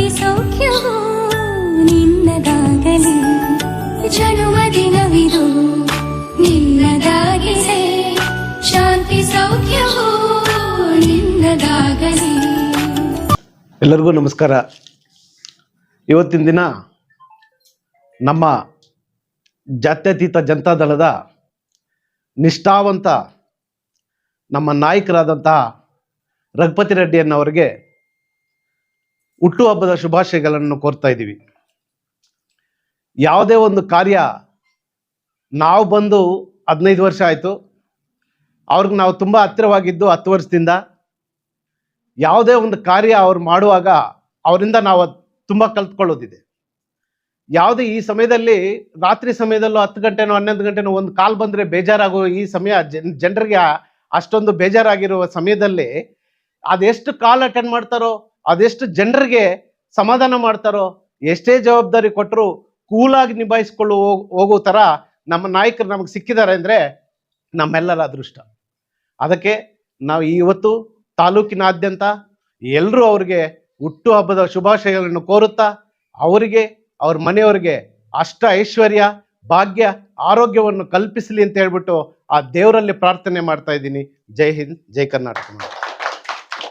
ಕೋಟಿ ಸೌಖ್ಯವೋ ನಿನ್ನದಾಗಲಿ. ಜನುಮ ದಿನವಿದು ನಿನ್ನದಾಗಿದೆ. ಶಾಂತಿ ಸೌಖ್ಯವೋ ನಿನ್ನದಾಗಲಿ. ಎಲ್ಲರಿಗೂ ನಮಸ್ಕಾರ. ಇವತ್ತಿನ ದಿನ ನಮ್ಮ ಜಾತ್ಯತೀತ ಜನತಾದಳದ ನಿಷ್ಠಾವಂತ ನಮ್ಮ ನಾಯಕರಾದಂತಹ ರಘುಪತಿ ರೆಡ್ಡಿಯನ್ನವರಿಗೆ ಹುಟ್ಟುಹಬ್ಬದ ಶುಭಾಶಯಗಳನ್ನು ಕೋರ್ತಾ ಇದ್ದೀವಿ. ಯಾವುದೇ ಒಂದು ಕಾರ್ಯ ನಾವು ಬಂದು ಹದಿನೈದು ವರ್ಷ ಆಯಿತು. ಅವ್ರಿಗೆ ನಾವು ತುಂಬ ಹತ್ತಿರವಾಗಿದ್ದು ಹತ್ತು ವರ್ಷದಿಂದ. ಯಾವುದೇ ಒಂದು ಕಾರ್ಯ ಅವ್ರು ಮಾಡುವಾಗ ಅವರಿಂದ ನಾವು ತುಂಬ ಕಲ್ತ್ಕೊಳ್ಳೋದಿದೆ. ಯಾವುದೇ ಈ ಸಮಯದಲ್ಲಿ ರಾತ್ರಿ ಸಮಯದಲ್ಲೂ ಹತ್ತು ಗಂಟೆನೋ ಹನ್ನೊಂದು ಗಂಟೆನೋ ಒಂದು ಕಾಲ್ ಬಂದರೆ ಬೇಜಾರಾಗೋ ಈ ಸಮಯ ಜನ್, ಜನರಿಗೆ ಅಷ್ಟೊಂದು ಬೇಜಾರಾಗಿರುವ ಸಮಯದಲ್ಲಿ ಅದೆಷ್ಟು ಕಾಲ್ ಅಟೆಂಡ್ ಮಾಡ್ತಾರೋ ಅದೆಷ್ಟು ಜನರಿಗೆ ಸಮಾಧಾನ ಮಾಡ್ತಾರೋ, ಎಷ್ಟೇ ಜವಾಬ್ದಾರಿ ಕೊಟ್ಟರು ಕೂಲಾಗಿ ನಿಭಾಯಿಸ್ಕೊಳ್ಳು ಹೋಗ್- ಥರ ನಮ್ಮ ನಾಯಕರು ನಮಗೆ ಸಿಕ್ಕಿದ್ದಾರೆ ಅಂದರೆ ನಮ್ಮೆಲ್ಲರ ಅದೃಷ್ಟ. ಅದಕ್ಕೆ ನಾವು ಇವತ್ತು ತಾಲೂಕಿನಾದ್ಯಂತ ಎಲ್ಲರೂ ಅವ್ರಿಗೆ ಹುಟ್ಟು ಹಬ್ಬದ ಶುಭಾಶಯಗಳನ್ನು ಕೋರುತ್ತಾ, ಅವರಿಗೆ, ಅವ್ರ ಮನೆಯವರಿಗೆ ಅಷ್ಟ ಐಶ್ವರ್ಯ, ಭಾಗ್ಯ, ಆರೋಗ್ಯವನ್ನು ಕಲ್ಪಿಸಲಿ ಅಂತ ಹೇಳ್ಬಿಟ್ಟು ಆ ದೇವರಲ್ಲಿ ಪ್ರಾರ್ಥನೆ ಮಾಡ್ತಾ ಇದ್ದೀನಿ. ಜೈ ಹಿಂದ್, ಜೈ ಕರ್ನಾಟಕ.